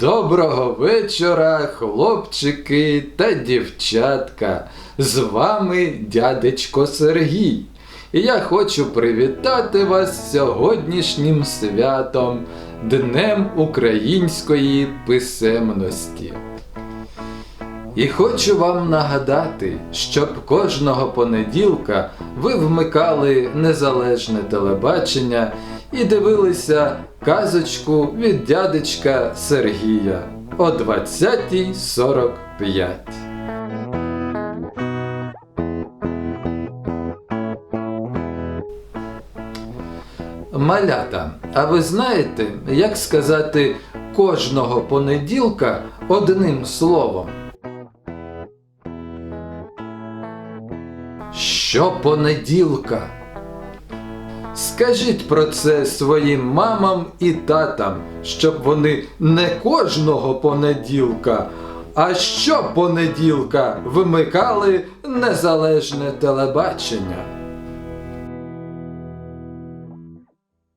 Доброго вечора, хлопчики та дівчатка. З вами дядечко Сергій. І я хочу привітати вас сьогоднішнім святом, Днем української писемності. І хочу вам нагадати, щоб кожного понеділка ви вмикали незалежне телебачення і дивилися казочку від дядечка Сергія о 20.45. Малята, а ви знаєте, як сказати кожного понеділка одним словом? Щопонеділка. Скажіть про це своїм мамам і татам, щоб вони не кожного понеділка, а щопонеділка вимикали незалежне телебачення.